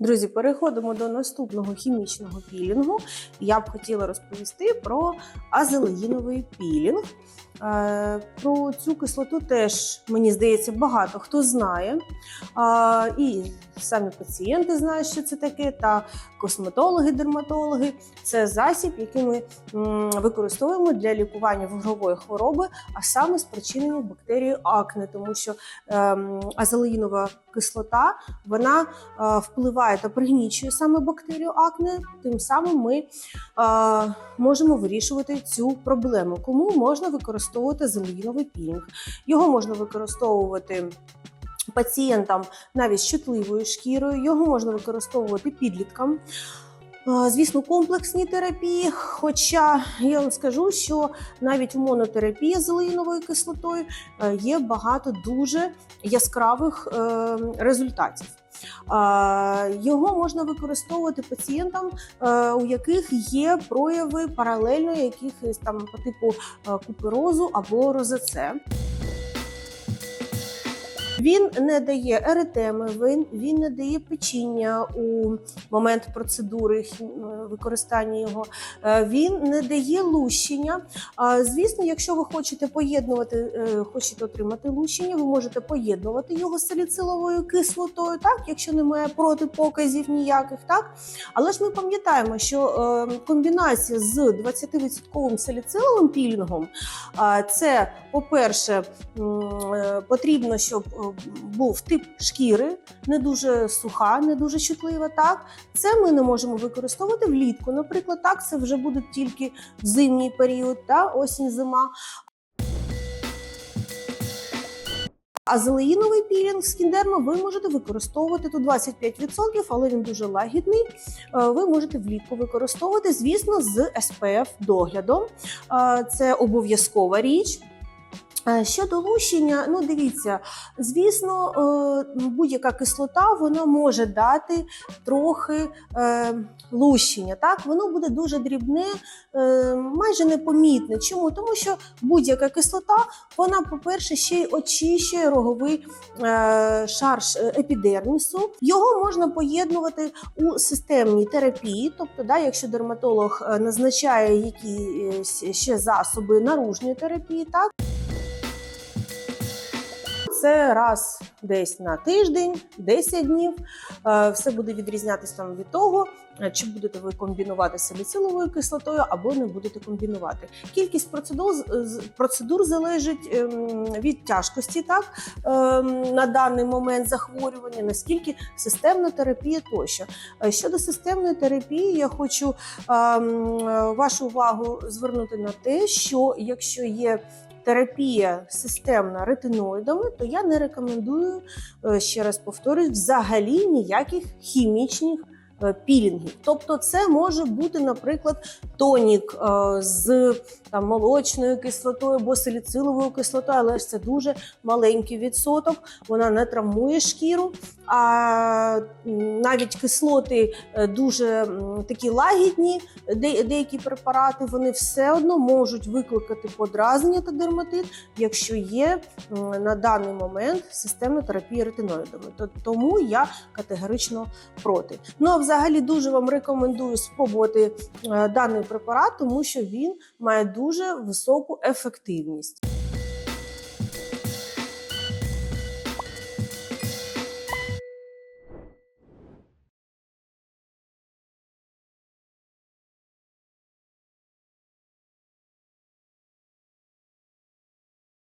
Друзі, переходимо до наступного хімічного пілінгу. Я б хотіла розповісти про азелеїновий пілінг. Е, Про цю кислоту теж, мені здається, багато хто знає. І самі пацієнти знають, що це таке, та косметологи, дерматологи. Це засіб, який ми використовуємо для лікування вугрової хвороби, а саме спричиненої бактерією акне, тому що ем, азелеїнова кислота вона е, впливає та пригнічує саме бактерію акне. Тим самим ми е, можемо вирішувати цю проблему. Кому можна використовувати зелеїновий пілінг? Його можна використовувати. Пацієнтам навіть з чутливою шкірою його можна використовувати підліткам. Звісно, комплексні терапії. Хоча я вам скажу, що навіть в монотерапії з зелеїновою кислотою е, є багато дуже яскравих е, результатів. Його можна використовувати пацієнтам, е, у яких є прояви паралельно якихось там по типу е, куперозу або розаце. Він не дає еретеми, він, він не дає печіння у момент процедури е, використання його. Е, Він не дає лущення. Звісно, якщо ви хочете поєднувати, е, хочете отримати лущення, ви можете поєднувати його з саліциловою кислотою, так, якщо немає протипоказів ніяких, так. Але ж ми пам'ятаємо, що комбінація з 20% саліциловим пілінгом це, по-перше, е, потрібно, щоб е, був тип шкіри, не дуже суха, не дуже чутлива. Так, це ми не можемо використовувати влітку. Наприклад, так це вже буде тільки в зимній період, та осінь, зима. А зелеїновий пілінг з кіндерма ви можете використовувати тут 25%, але він дуже лагідний. Е, Ви можете влітку використовувати, звісно, з SPF доглядом. Е, Це обов'язкова річ. Е, Щодо лущення, ну дивіться, звісно, е, будь-яка кислота вона може дати трохи е, лущення. Так, воно буде дуже дрібне, майже непомітне. Чому? Тому що будь-яка кислота, вона, по-перше, ще й очищує роговий шар епідермісу. Його можна поєднувати у системній терапії, тобто, да, якщо дерматолог назначає якісь ще засоби наружної терапії, так. Це раз десь на тиждень, 10 днів. Е, Все буде відрізнятися від того, чи будете ви комбінувати саліциловою кислотою або не будете комбінувати. Кількість процедур, процедур залежить ем, від тяжкості, так ем, на даний момент захворювання, наскільки системна терапія тощо. Е, Щодо системної терапії, я хочу ем, е, вашу увагу звернути на те, що якщо є терапія системна ретиноїдами, то я не рекомендую, е, ще раз повторюсь, взагалі ніяких хімічних е, пілінгів. Тобто, це може бути, наприклад, тонік е, з там, молочною кислотою або саліциловою кислотою, але ж це дуже маленький відсоток, вона не травмує шкіру. А навіть кислоти е, дуже такі лагідні, деякі препарати вони все одно можуть викликати подразнення та дерматит, якщо є на даний момент системна терапія ретиноїдами. Тому я категорично проти. Ну а взагалі дуже вам рекомендую спробувати е, даний препарат, тому що він має дуже високу ефективність.